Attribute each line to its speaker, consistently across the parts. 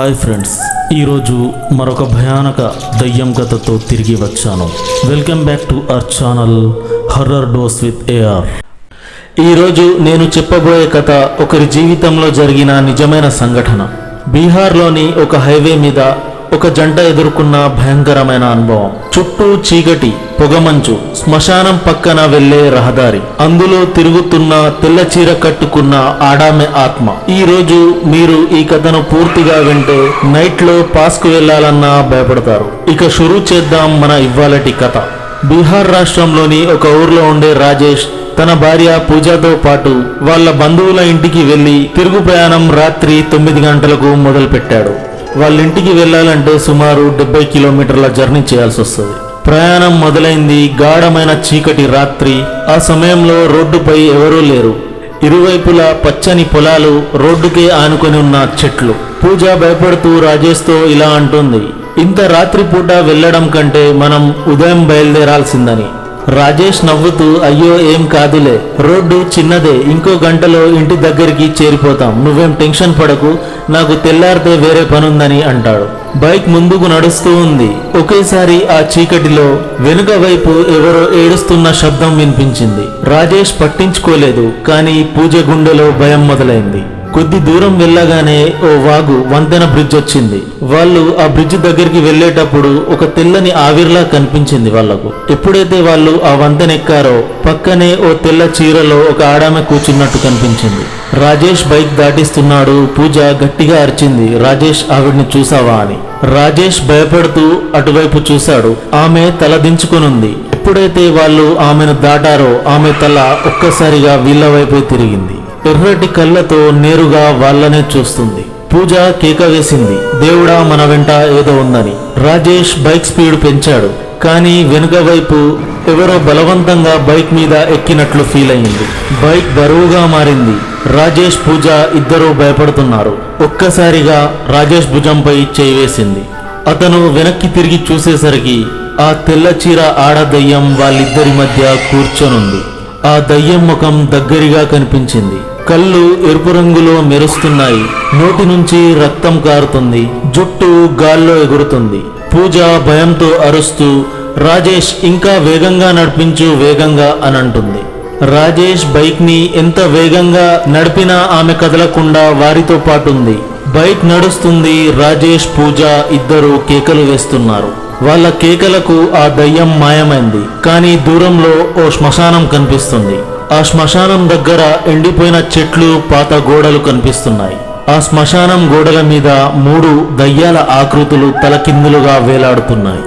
Speaker 1: Hi friends ఈరోజు మరొక భయానక దయ్యం కథతో తిరిగి వచ్చాను. Welcome back to our channel horror dose with AR ఈరోజు నేను చెప్పబోయే కథ ఒకరి జీవితంలో జరిగిన నిజమైన సంఘటన. బీహార్లోని ఒక హైవే మీద ఒక జంట ఎదుర్కొన్న భయంకరమైన అనుభవం. చుట్టూ చీకటి పొగమంచు శ్మశానం పక్కన వెళ్ళే రహదారి. అందులో తిరుగుతున్న తెల్ల చీర కట్టుకున్న ఆడామె ఆత్మ. ఈ రోజు మీరు ఈ కథను పూర్తిగా వింటే నైట్లో పాస్కు వెళ్ళాలన్నా భయపడతారు. ఇక షురూ చేద్దాం మన ఇవ్వాలటి కథ. బీహార్ రాష్ట్రంలోని ఒక ఊర్లో ఉండే రాజేష్ తన భార్య పూజతో పాటు వాళ్ళ బంధువుల ఇంటికి వెళ్ళి తిరుగు ప్రయాణం రాత్రి తొమ్మిది గంటలకు మొదలుపెట్టాడు. వాళ్ళ ఇంటికి వెళ్ళాలంటే సుమారు డెబ్బై కిలోమీటర్ల జర్నీ చేయాల్సి వస్తుంది. ప్రయాణం మొదలైంది గాఢమైన చీకటి రాత్రి. ఆ సమయంలో రోడ్డుపై ఎవరూ లేరు. ఇరువైపులా పచ్చని పొలాలు రోడ్డుకే ఆనుకొని ఉన్న చెట్లు. పూజ భయపడుతూ రాజేష్తో ఇలా అంటుంది ఇంత రాత్రిపూట వెళ్ళడం కంటే మనం ఉదయం బయలుదేరాల్సిందని. రాజేష్ నవ్వుతూ అయ్యో ఏం కాదులే. రోడ్డు చిన్నదే. ఇంకో గంటలో ఇంటి దగ్గరికి చేరిపోతాం. నువ్వేం టెన్షన్ పడకు. నాకు తెల్లారితే వేరే పనుందని అంటాడు. బైక్ ముందుకు నడుస్తూ ఉంది. ఒకేసారి ఆ చీకటిలో వెనుక వైపు ఎవరో ఏడుస్తున్న శబ్దం వినిపించింది. రాజేష్ పట్టించుకోలేదు కానీ పూజ గుండెలో భయం మొదలైంది. కొద్ది దూరం వెళ్ళగానే ఓ వాగు వంతెన బ్రిడ్జ్ వచ్చింది. వాళ్ళు ఆ బ్రిడ్జ్ దగ్గరికి వెళ్ళేటప్పుడు ఒక తెల్లని ఆవిర్లా కనిపించింది వాళ్ళకు ఎప్పుడైతే వాళ్ళు ఆ వంతెన ఎక్కారో పక్కనే ఓ తెల్ల చీరలో ఒక ఆడామె కూర్చున్నట్టు కనిపించింది. రాజేష్ బైక్ దాటిస్తున్నాడు పూజ గట్టిగా అరిచింది. రాజేష్ ఆవిడ్ని చూసావా అని. రాజేష్ భయపడుతూ అటువైపు చూశాడు. ఆమె తల దించుకొనుంది. ఎప్పుడైతే వాళ్ళు ఆమెను దాటారో ఆమె తల ఒక్కసారిగా వీళ్ళ వైపే తిరిగింది. ఎర్రటి కళ్ళతో నేరుగా వాళ్ళనే చూస్తుంది. పూజ కేక వేసింది. దేవుడా మన వెంట ఏదో ఉందని. రాజేష్ బైక్ స్పీడ్ పెంచాడు. కానీ వెనుక వైపు ఎవరో బలవంతంగా బైక్ మీద ఎక్కినట్లు ఫీల్ అయింది. బైక్ బరువుగా మారింది. రాజేష్ పూజ ఇద్దరూ భయపడుతున్నారు. ఒక్కసారిగా రాజేష్ భుజంపై చేయి వేసింది. అతను వెనక్కి తిరిగి చూసేసరికి ఆ తెల్ల చీర ఆడ దయ్యం వాళ్ళిద్దరి మధ్య కూర్చొనుంది. ఆ దయ్యం ముఖం దగ్గరగా కనిపించింది. కళ్ళు ఎరుపు రంగులో మెరుస్తున్నాయి. నోటి నుంచి రక్తం కారుతుంది. జుట్టు గాల్లో ఎగురుతుంది. పూజ భయంతో అరుస్తూ రాజేష్ ఇంకా వేగంగా నడిపించు వేగంగా అని అంటుంది. రాజేష్ బైక్ని ఎంత వేగంగా నడిపినా ఆమె కదలకుండా వారితో పాటుంది. బైక్ నడుస్తుంది రాజేష్ పూజ ఇద్దరు కేకలు వేస్తున్నారు. వాళ్ళ కేకలకు ఆ దయ్యం మాయమైంది. కానీ దూరంలో ఓ శ్మశానం కనిపిస్తుంది. ఆ శ్మశానం దగ్గర ఎండిపోయిన చెట్లు పాత గోడలు కనిపిస్తున్నాయి. ఆ శ్మశానం గోడల మీద మూడు దయ్యాల ఆకృతులు తలకిందులుగా వేలాడుతున్నాయి.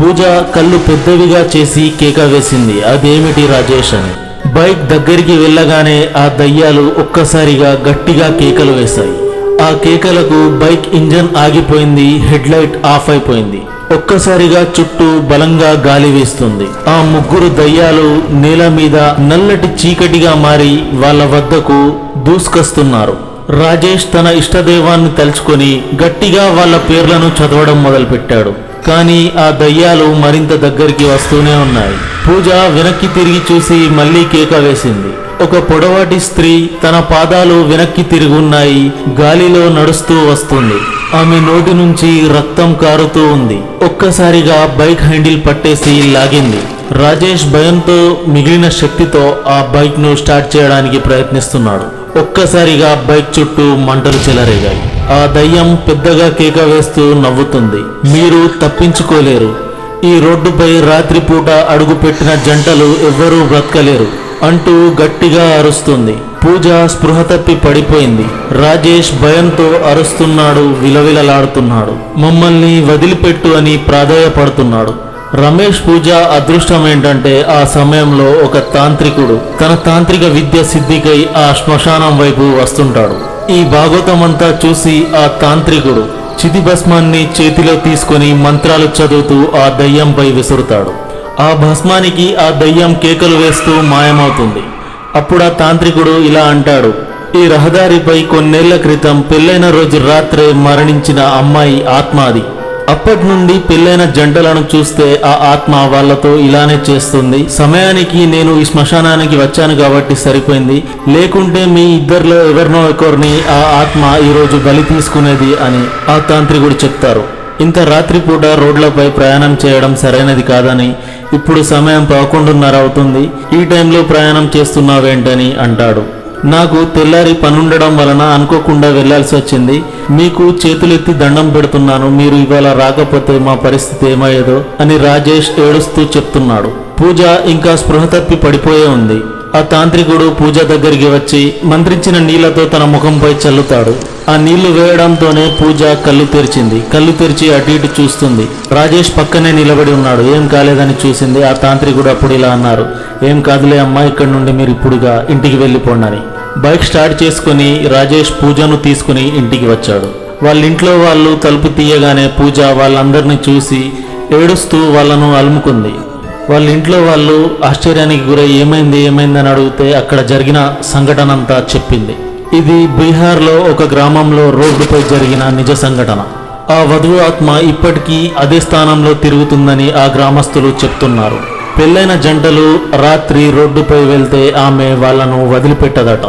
Speaker 1: పూజ కళ్ళు పెద్దవిగా చేసి కేక వేసింది. అదేమిటి రాజేష్ అని. బైక్ దగ్గరికి వెళ్ళగానే ఆ దయ్యాలు ఒక్కసారిగా గట్టిగా కేకలు వేశాయి. ఆ కేకలకు బైక్ ఇంజన్ ఆగిపోయింది హెడ్ లైట్ ఆఫ్ అయిపోయింది. ఒక్కసారిగా చుట్టూ బలంగా గాలి వీస్తుంది. ఆ ముగ్గురు దయ్యాలు నేల మీద నల్లటి చీకటిగా మారి వాళ్ళ వద్దకు దూసుకొస్తున్నారు. రాజేష్ తన ఇష్టదేవాన్ని తలుచుకొని గట్టిగా వాళ్ళ పేర్లను చదవడం మొదలుపెట్టాడు. కానీ ఆ దయ్యాలు మరింత దగ్గరికి వస్తూనే ఉన్నాయి. పూజ వెనక్కి తిరిగి చూసి మళ్ళీ కేక వేసింది. ఒక పొడవాటి స్త్రీ తన పాదాలు వెనక్కి తిరిగి ఉన్నాయి. గాలిలో నడుస్తూ వస్తుంది. ఆమె నోటి నుంచి రక్తం కారుతూ ఉంది. ఒక్కసారిగా బైక్ హ్యాండిల్ పట్టేసి లాగింది. రాజేష్ భయంతో మిగిలిన శక్తితో ఆ బైక్ను స్టార్ట్ చేయడానికి ప్రయత్నిస్తున్నాడు. ఒక్కసారిగా బైక్ చుట్టూ మంటలు చెలరేగాయి. ఆ దయ్యం పెద్దగా కేక వేస్తూ నవ్వుతుంది. మీరు తప్పించుకోలేరు. ఈ రోడ్డుపై రాత్రిపూట అడుగుపెట్టిన జంటలు ఎవ్వరూ బ్రతకలేరు. అంటూ గట్టిగా అరుస్తుంది. పూజ స్పృహ తప్పి పడిపోయింది. రాజేష్ భయంతో అరుస్తున్నాడు విలవిలలాడుతున్నాడు. మమ్మల్ని వదిలిపెట్టు అని ప్రాధాయపడుతున్నాడు. రమేష్ పూజ అదృష్టం ఏంటంటే ఆ సమయంలో ఒక తాంత్రికుడు. తన తాంత్రిక విద్య సిద్ధికై ఆ శ్మశానం వైపు వస్తుంటాడు. ఈ భాగవతమంతా చూసి ఆ తాంత్రికుడు చితిభస్మాన్ని చేతిలో తీసుకొని మంత్రాలు చదువుతూ ఆ దయ్యంపై విసురుతాడు. ఆ భస్మానికి ఆ దయ్యం కేకలు వేస్తూ మాయమవుతుంది. అప్పుడు ఆ తాంత్రికుడు ఇలా అంటాడు ఈ రహదారిపై కొన్నేళ్ళ క్రితం పెళ్ళైన రోజు రాత్రే మరణించిన అమ్మాయి ఆత్మ అది. అప్పటి నుండి పెళ్ళైన జంటలను చూస్తే ఆ ఆత్మ వాళ్ళతో ఇలానే చేస్తుంది సమయానికి నేను ఈ శ్మశానానికి వచ్చాను కాబట్టి సరిపోయింది లేకుంటే మీ ఇద్దరిలో ఎవరినో ఒకరిని ఆ ఆత్మ ఈరోజు బలి తీసుకునేది అని ఆ తాంత్రికుడు చెప్తారు. ఇంత రాత్రిపూట రోడ్లపై ప్రయాణం చేయడం సరైనది కాదని ఇప్పుడు సమయం పదకొండున్నర అవుతుంది. ఈ టైంలో ప్రయాణం చేస్తున్నావేంటని అంటాడు. నాకు తెల్లారి పనుండడం వలన అనుకోకుండా వెళ్ళాల్సి వచ్చింది. మీకు చేతులెత్తి దండం పెడుతున్నాను. మీరు ఇవాళ రాకపోతే మా పరిస్థితి ఏమయ్యేదో అని రాజేష్ ఏడుస్తూ చెప్తున్నాడు. పూజ ఇంకా స్పృహ తప్పి పడిపోయే ఉంది. ఆ తాంత్రికుడు పూజ దగ్గరికి వచ్చి మంత్రించిన నీళ్ళతో తన ముఖంపై చల్లుతాడు. ఆ నీళ్ళు వేయడంతోనే పూజ కళ్ళు తెరిచింది. కళ్ళు తెరిచి అటు ఇటు చూస్తుంది. రాజేష్ పక్కనే నిలబడి ఉన్నాడు. ఏం కాలేదని చూసింది. ఆ తాంత్రికుడు అప్పుడు ఇలా అన్నారు. ఏం కాదులే అమ్మా ఇక్కడి నుండి మీరు ఇప్పుడుగా ఇంటికి వెళ్ళిపోండి బైక్ స్టార్ట్ చేసుకుని రాజేష్ పూజను తీసుకుని ఇంటికి వచ్చాడు. వాళ్ళ ఇంట్లో వాళ్ళు తలుపు తీయగానే పూజ వాళ్ళందరినీ చూసి ఏడుస్తూ వాళ్ళను అలుముకుంది. వాళ్ళ ఇంట్లో వాళ్ళు ఆశ్చర్యానికి గురై ఏమైంది ఏమైందని అడిగితే అక్కడ జరిగిన సంఘటన అంతా చెప్పింది. ఇది బీహార్లో ఒక గ్రామంలో రోడ్డుపై జరిగిన నిజ సంఘటన. ఆ వధువు ఆత్మ ఇప్పటికీ అదే స్థానంలో తిరుగుతుందని ఆ గ్రామస్తులు చెప్తున్నారు. పెళ్ళైన జంటలు రాత్రి రోడ్డుపై వెళ్తే ఆమె వాళ్ళను వదిలిపెట్టదట.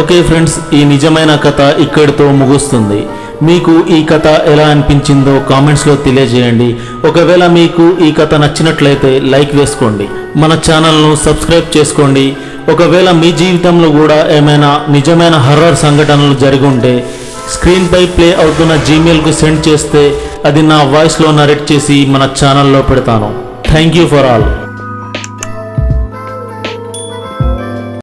Speaker 1: ఓకే ఫ్రెండ్స్ ఈ నిజమైన కథ ఇక్కడితో ముగుస్తుంది. మీకు ఈ కథ ఎలా అనిపించిందో కామెంట్స్లో తెలియజేయండి. ఒకవేళ మీకు ఈ కథ నచ్చినట్లయితే లైక్ వేసుకోండి. మన ఛానల్ను సబ్స్క్రైబ్ చేసుకోండి. ఒకవేళ మీ జీవితంలో కూడా ఏమైనా నిజమైన హర్రర్ సంఘటనలు జరిగి ఉంటే స్క్రీన్పై ప్లే అవుతున్న జీమెయిల్కు సెండ్ చేస్తే అది నా వాయిస్లో నరేట్ చేసి మన ఛానల్లో పెడతాను. Thank you for all